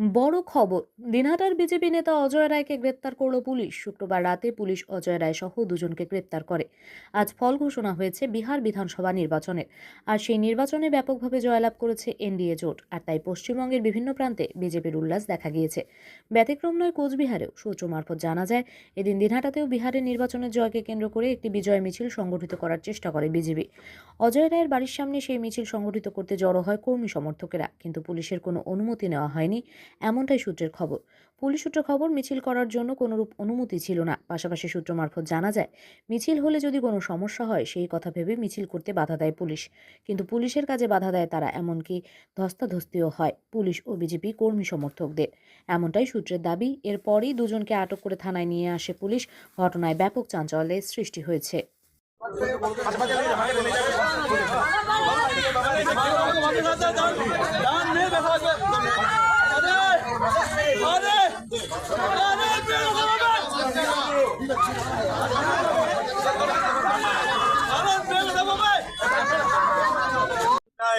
বড় খবর, দিনহাটার বিজেপি নেতা অজয় রায়কে গ্রেপ্তার করল পুলিশ। শুক্রবার রাতে পুলিশ অজয় রায় সহ দুজনকে গ্রেপ্তার করে। আজ ফল ঘোষণা হয়েছে বিহার বিধানসভা নির্বাচনের। আর সেই নির্বাচনে ব্যাপকভাবে জয়লাভ করেছে এনডিএ জোট। আর তাই পশ্চিমবঙ্গের বিভিন্ন প্রান্তে বিজেপির উল্লাস দেখা গিয়েছে। ব্যতিক্রম নয়, কোচবিহারেও। সূত্র মারফত জানা যায়, এদিন দিনহাটাতেও বিহারের নির্বাচনের জয়কে কেন্দ্র করে একটি বিজয় মিছিল সংগঠিত করার চেষ্টা করে বিজেপি। অজয় রায়ের বাড়ির সামনে সেই মিছিল সংগঠিত করতে জড়ো হয় কর্মী সমর্থকেরা। কিন্তু পুলিশের কোনো অনুমতি নেওয়া হয়নি। এমনটাই সূত্রের খবর। পুলিশ সূত্রে খবর, মিছিল করার জন্য কোনোরূপ অনুমতি ছিল না। পাশাপাশি সূত্র মারফত জানা যায়, মিছিল হলে যদি কোনো সমস্যা হয়, সেই কথা ভেবে মিছিল করতে বাধা দেয় পুলিশ। কিন্তু পুলিশের কাজে বাধা দেয় তারা, এমনকি ধস্তাধস্তিও হয় পুলিশ ও বিজেপি কর্মী সমর্থকদের। এমনটাই সূত্রের দাবি। এরপরই দুজনকে আটক করে থানায় নিয়ে আসে পুলিশ। ঘটনায় ব্যাপক চাঞ্চল্যের সৃষ্টি হয়েছে।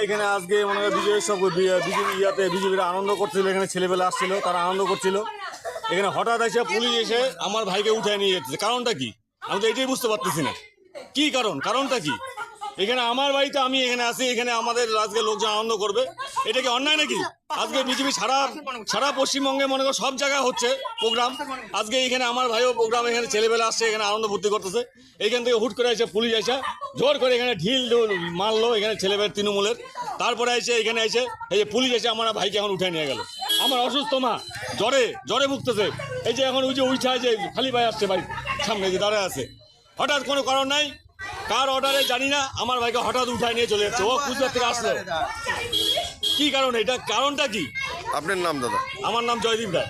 এখানে আজকে মনে হয় বিজয়ের সব বিজেপি ইয়াতে বিজেপিরা আনন্দ করছিল, এখানে ছেলেবেলা আসছিল, তারা আনন্দ করছিল। এখানে হঠাৎ এসে পুলিশ এসে আমার ভাইকে উঠায় নিয়ে যেতেছে কারণটা কি? আমি তো এটাই বুঝতে পারতেছি না। কি কারণ? কারণটা কি? এখানে আমার বাড়িতে আমি এখানে আছি, এখানে আমাদের আজকে লোকজন আনন্দ করবে। এটা কি অন্যায় নাকি? আজকে বিজেপি সারা সারা পশ্চিমবঙ্গে মনে করো সব জায়গায় হচ্ছে প্রোগ্রাম। আজকে এখানে আমার ভাইও প্রোগ্রাম এখানে ছেলেবেলা আসছে এখানে আনন্দ ভর্তি করতেছে। এখান থেকে হুট করে এসে পুলিশ এসে জোর করে এখানে ঢিল ঢুল মারলো এখানে ছেলেবেলা তৃণমূলের। তারপরে এসে এখানে এসে এই যে পুলিশ এসে আমার ভাইকে এখন উঠে নিয়ে গেল। আমার অসুস্থ মা জ্বরে জ্বরে ভুগতেছে। এই যে এখন ওই যে উঠছে যে খালি ভাই আসছে ভাই সামনে যে দাঁড়ায় আছে। হঠাৎ কোনো কারণ নাই কার অর্ডারে জানি না আমার ভাইকে হঠাৎ উঠায় নিয়ে চলে যাচ্ছে। ও কুচবিহার থেকে আসলো। কি কারণ? এটা কারণটা কি? আপনার নাম দাদা। আমার নাম জয়দীপ রায়।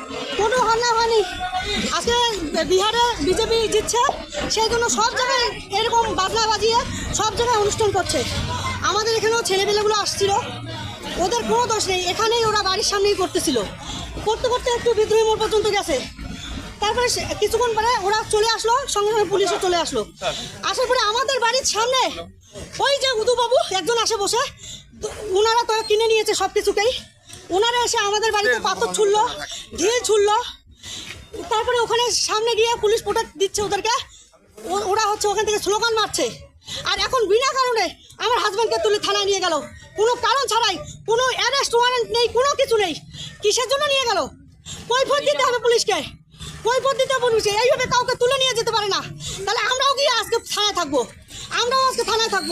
বিহারে বিজেপি জিতছে সেই জন্য সব জায়গায় এরকম বাজনা বাজিয়ে সব জায়গায় অনুষ্ঠান করছে। আমাদের এখানেও ছেলেপেলেগুলো আসছিল। ওদের কোনো দোষ নেই। এখানেই ওরা বাড়ির সামনেই করতেছিল। করতে করতে একটু বিদ্রোহী মোড় পর্যন্ত গেছে। তারপরে কিছুক্ষণ পরে ওরা চলে আসলো, সঙ্গে সঙ্গে পুলিশও চলে আসলো। আসার পরে আমাদের বাড়ির সামনে ওই যে উদুবাবু একজন আসে বসে। ওনারা তো কিনে নিয়েছে সব কিছুকেই। ওনারা এসে আমাদের বাড়িতে পাথর ছুড়লো, ঢিল ছুড়লো। তারপরে ওখানে সামনে গিয়ে পুলিশ প্রোটেক্ট দিচ্ছে ওদেরকে। ওরা হচ্ছে ওখান থেকে স্লোগান মারছে। আর এখন বিনা কারণে আমার হাজব্যান্ডকে তুলে থানায় নিয়ে গেল। কোনো কারণ ছাড়াই, কোনো অ্যারেস্ট ওয়ারেন্ট নেই, কোনো কিছু নেই। কিসের জন্য নিয়ে গেল? কৈফত দিতে হবে পুলিশকে। কৈফত দিতে হবে পুলিশকে। এইভাবে কাউকে তুলে নিয়ে যেতে পারে না। তাহলে আমরাও গিয়ে আজকে থানায় থাকব। আমরাও আজকে থানায় থাকব।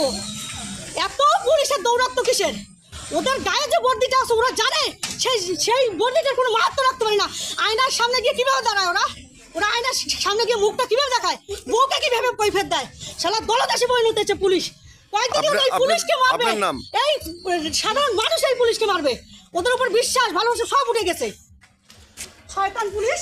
এত পুলিশের দৌরাত্ম কিসের? ওদের গায়ে যে বর্দিটা আছে, ওরা জানে। সেই সেই বর্দিটার কোনো মাত্র রাখতে পারি না। আয়নার সামনে গিয়ে কীভাবে দাঁড়ায় ওরা? ওরা আয়নার সামনে গিয়ে মুখটা কীভাবে দেখায়? বউকে কীভাবে কৈফের দেয়? সালা দলদাসী পরিণত হচ্ছে পুলিশ। কয়েকদিন পুলিশকে মারবে। এই সাধারণ মানুষ এই পুলিশকে মারবে। ওদের উপর বিশ্বাস ভালোবাসে সব উঠে গেছে। শয়তান পুলিশ।